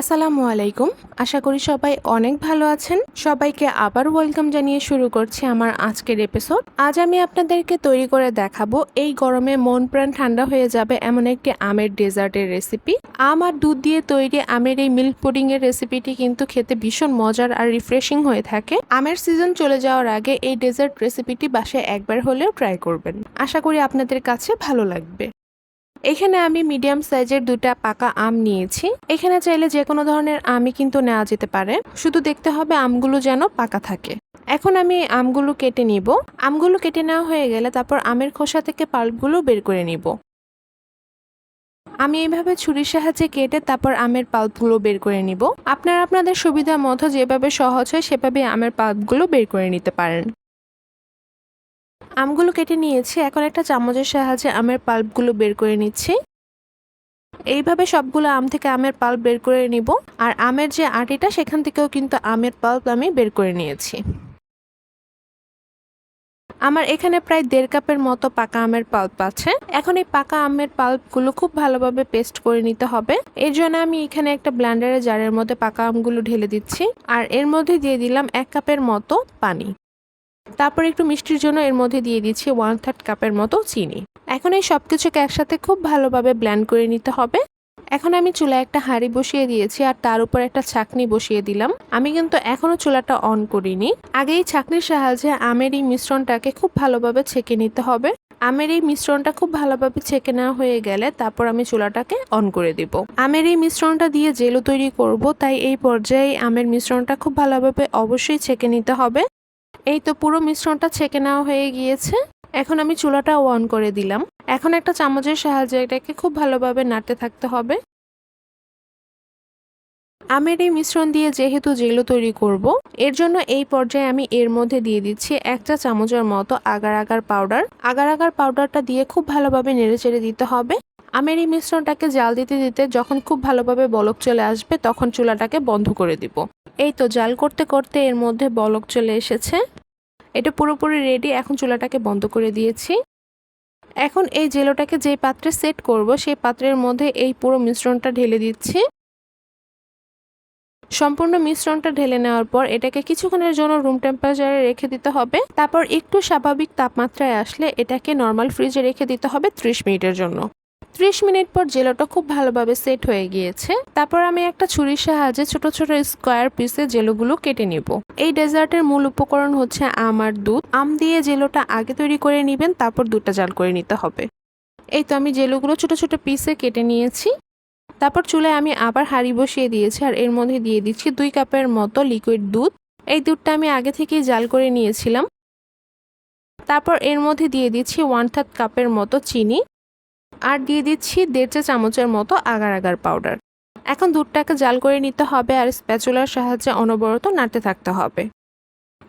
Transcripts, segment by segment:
আসসালামু আলাইকুম। আশা করি সবাই অনেক ভালো আছেন। সবাইকে আবার ওয়েলকাম জানিয়ে শুরু করছি আমার আজকের এপিসোড আজ আমি আপনাদেরকে তৈরি করে দেখাবো এই গরমে মন প্রাণ ঠান্ডা হয়ে যাবে এমন একটি আমের ডেজার্টের রেসিপি আম আর দুধ দিয়ে তৈরি আমের এই মিল্ক পুডিং এর রেসিপিটি কিন্তু খেতে ভীষণ মজার আর রিফ্রেশিং হয়ে থাকে। আমের সিজন চলে যাওয়ার আগে এই ডেজার্ট রেসিপিটি বাসায় একবার হলেও ট্রাই করবেন। আশা করি আপনাদের কাছে ভালো লাগবে। এখানে আমি মিডিয়াম সাইজের দুটা পাকা আম নিয়েছি। এখানে চাইলে যে কোনো ধরনের আমই কিন্তু নেওয়া যেতে পারে। শুধু দেখতে হবে আমগুলো যেন পাকা থাকে। এখন আমি আমগুলো কেটে নিব। আমগুলো কেটে নেওয়া হয়ে গেলে তারপর আমের খোসা থেকে পাল্পগুলো বের করে নিব। আমি এইভাবে ছুরির সাহায্যে কেটে তারপর আমের পাল্পগুলো বের করে নিব। আপনারা আপনাদের সুবিধা মতো যেভাবে সহজ হয় সেভাবে আমের পাল্পগুলো বের করে নিতে পারেন। আমগুলো কেটে নিয়েছি। এখন একটা চামচের সাহায্যে আমের পাল্পগুলো বের করে নিচ্ছি। এইভাবে সবগুলো আম থেকে আমের পাল্প বের করে নিব। আর আমের যে আটিটা, সেখান থেকেও কিন্তু আমের পাল্প আমি বের করে নিয়েছি। আমার এখানে প্রায় দেড় কাপের মতো পাকা আমের পাল্প আছে। এখন এই পাকা আমের পাল্পগুলো খুব ভালোভাবে পেস্ট করে নিতে হবে। এর জন্য আমি এখানে একটা ব্ল্যান্ডারের জারের মধ্যে পাকা আমগুলো ঢেলে দিচ্ছি। আর এর মধ্যে দিয়ে দিলাম এক কাপের মতো পানি। তারপর একটু মিষ্টির জন্য এর মধ্যে দিয়ে দিচ্ছি ওয়ান থার্ড কাপের মতো চিনি। এখন এই সব কিছুকে একসাথে খুব ভালোভাবে ব্ল্যান্ড করে নিতে হবে। এখন আমি চুলায় একটা হাঁড়ি বসিয়ে দিয়েছি আর তার উপর একটা ছাকনি বসিয়ে দিলাম। আমি কিন্তু এখনও চুলাটা অন করিনি। আগে এই ছাকনির সাহায্যে আমের এই মিশ্রণটাকে খুব ভালোভাবে ছেঁকে নিতে হবে। আমের এই মিশ্রণটা খুব ভালোভাবে ছেঁকে নেওয়া হয়ে গেলে তারপর আমি চুলাটাকে অন করে দিব। আমের এই মিশ্রণটা দিয়ে জেলো তৈরি করব, তাই এই পর্যায়ে আমের মিশ্রণটা খুব ভালোভাবে অবশ্যই ছেঁকে নিতে হবে। এই তো পুরো মিশ্রণটা ছেঁকে নেওয়া হয়ে গিয়েছে। এখন আমি চুলাটা অন করে দিলাম। এখন একটা চামচের সাহায্যে এটাকে খুব ভালোভাবে নাড়তে থাকতে হবে। আমের এই মিশ্রণ দিয়ে যেহেতু জেলো তৈরি করব, এর জন্য এই পর্যায়ে আমি এর মধ্যে দিয়ে দিচ্ছি একটা চামচের মতো agar agar powder. Agar agar পাউডারটা দিয়ে খুব ভালোভাবে নেড়েচেড়ে দিতে হবে। আমের এই মিশ্রণটাকে জাল দিতে দিতে যখন খুব ভালোভাবে বলক চলে আসবে, তখন চুলাটাকে বন্ধ করে দিব। এই তো জাল করতে করতে এর মধ্যে বলক চলে এসেছে। এটা পুরোপুরি রেডি এখন চুলাটাকে বন্ধ করে দিয়েছি। এখন এই জেলোটাকে যে পাত্রে সেট করব, সেই পাত্রের মধ্যে এই পুরো মিশ্রণটা ঢেলে দিচ্ছি। সম্পূর্ণ মিশ্রণটা ঢেলে নেওয়ার পর এটাকে কিছুক্ষণের জন্য রুম টেম্পারেচারে রেখে দিতে হবে। তারপর একটু স্বাভাবিক তাপমাত্রায় আসলে এটাকে নর্মাল ফ্রিজে রেখে দিতে হবে ত্রিশ মিনিটের জন্য। ত্রিশ মিনিট পর জেলোটা খুব ভালোভাবে সেট হয়ে গিয়েছে। তারপর আমি একটা ছুরির সাহায্যে ছোট ছোট স্কোয়ার পিসে জেলোগুলো কেটে নিব। এই ডেজার্টের মূল উপকরণ হচ্ছে আম আর দুধ। আম দিয়ে জেলোটা আগে তৈরি করে নেবেন, তারপর দুধটা জাল করে নিতে হবে। এই তো আমি জেলোগুলো ছোট ছোট পিসে কেটে নিয়েছি। তারপর চুলায় আমি আবার হাঁড়ি বসিয়ে দিয়েছি আর এর মধ্যে দিয়ে দিচ্ছি দুই কাপের মতো লিকুইড দুধ। এই দুধটা আমি আগে থেকেই জাল করে নিয়েছিলাম। তারপর এর মধ্যে দিয়ে দিচ্ছি ওয়ান থার্ড কাপের মতো চিনি। আর দিয়ে দিচ্ছি দেড় চা চামচের মতো আগার আগার পাউডার এখন দুধটাকে জাল করে নিতে হবে আর স্প্যাচুলার সাহায্যে অনবরত নাড়তে থাকতে হবে।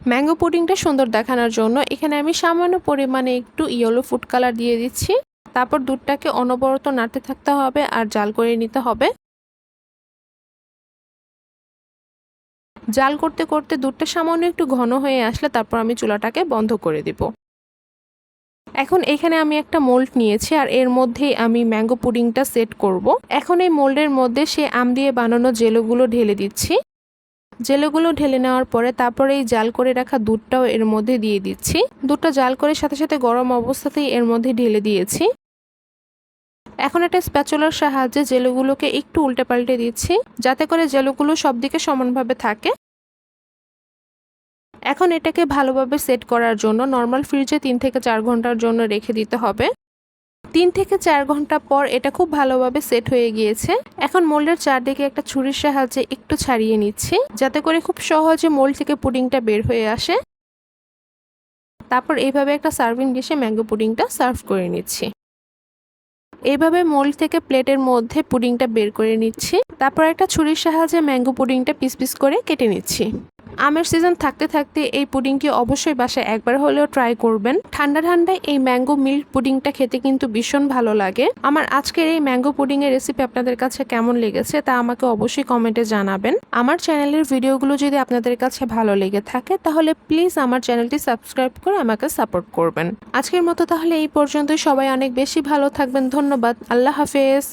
ম্যাঙ্গো পুডিংটা সুন্দর দেখানোর জন্য এখানে আমি সামান্য পরিমাণে একটু ইয়েলো ফুড কালার দিয়ে দিচ্ছি। তারপর দুধটাকে অনবরত নাড়তে থাকতে হবে আর জাল করে নিতে হবে। জাল করতে করতে দুধটা সামান্য একটু ঘন হয়ে আসলে তারপর আমি চুলাটাকে বন্ধ করে দিব। এখন এখানে আমি একটা মোল্ড নিয়েছি আর এর মধ্যেই আমি ম্যাঙ্গো পুডিংটা সেট করব। এখন এই মোল্ডের মধ্যে সে আম দিয়ে বানানো জেলোগুলো ঢেলে দিচ্ছি। জেলোগুলো ঢেলে নেওয়ার পরে তারপরে এই জাল করে রাখা দুধটাও এর মধ্যে দিয়ে দিচ্ছি। দুধটা জাল করে সাথে সাথে গরম অবস্থাতেই এর মধ্যে ঢেলে দিয়েছি। এখন একটা স্প্যাচুলার সাহায্যে জেলোগুলোকে একটু উল্টে পাল্টে দিচ্ছি, যাতে করে জেলোগুলো সব দিকে সমানভাবে থাকে। এখন এটাকে ভালোভাবে সেট করার জন্য নর্মাল ফ্রিজে তিন থেকে চার ঘণ্টার জন্য রেখে দিতে হবে। তিন থেকে চার ঘণ্টা পর এটা খুব ভালোভাবে সেট হয়ে গিয়েছে। এখন মোল্ডের চারদিকে একটা ছুরির সাহায্যে একটু ছাড়িয়ে নিচ্ছি, যাতে করে খুব সহজে মোল্ড থেকে পুডিংটা বের হয়ে আসে। তারপর এইভাবে একটা সার্ভিং ডিশে ম্যাঙ্গো পুডিংটা সার্ভ করে নিচ্ছি। এইভাবে মোল্ড থেকে প্লেটের মধ্যে পুডিংটা বের করে নিচ্ছি। তারপর একটা ছুরির সাহায্যে ম্যাঙ্গো পুডিংটা পিস পিস করে কেটে নিচ্ছি। আমের সিজন থাকতে থাকতে এই পুডিংটি অবশ্যই বাসায় একবার হলেও ট্রাই করবেন। ঠান্ডা ঠান্ডায় এই ম্যাঙ্গো মিল্ক পুডিংটা খেতে কিন্তু ভীষণ ভালো লাগে। আমার আজকের এই ম্যাঙ্গো পুডিং এর রেসিপি আপনাদের কাছে কেমন লেগেছে তা আমাকে অবশ্যই কমেন্টে জানাবেন। আমার চ্যানেলের ভিডিওগুলো যদি আপনাদের কাছে ভালো লেগে থাকে, তাহলে প্লিজ আমার চ্যানেলটি সাবস্ক্রাইব করে আমাকে সাপোর্ট করবেন। আজকের মতো তাহলে এই পর্যন্তই। সবাই অনেক বেশি ভালো থাকবেন। ধন্যবাদ। আল্লাহ হাফেজ।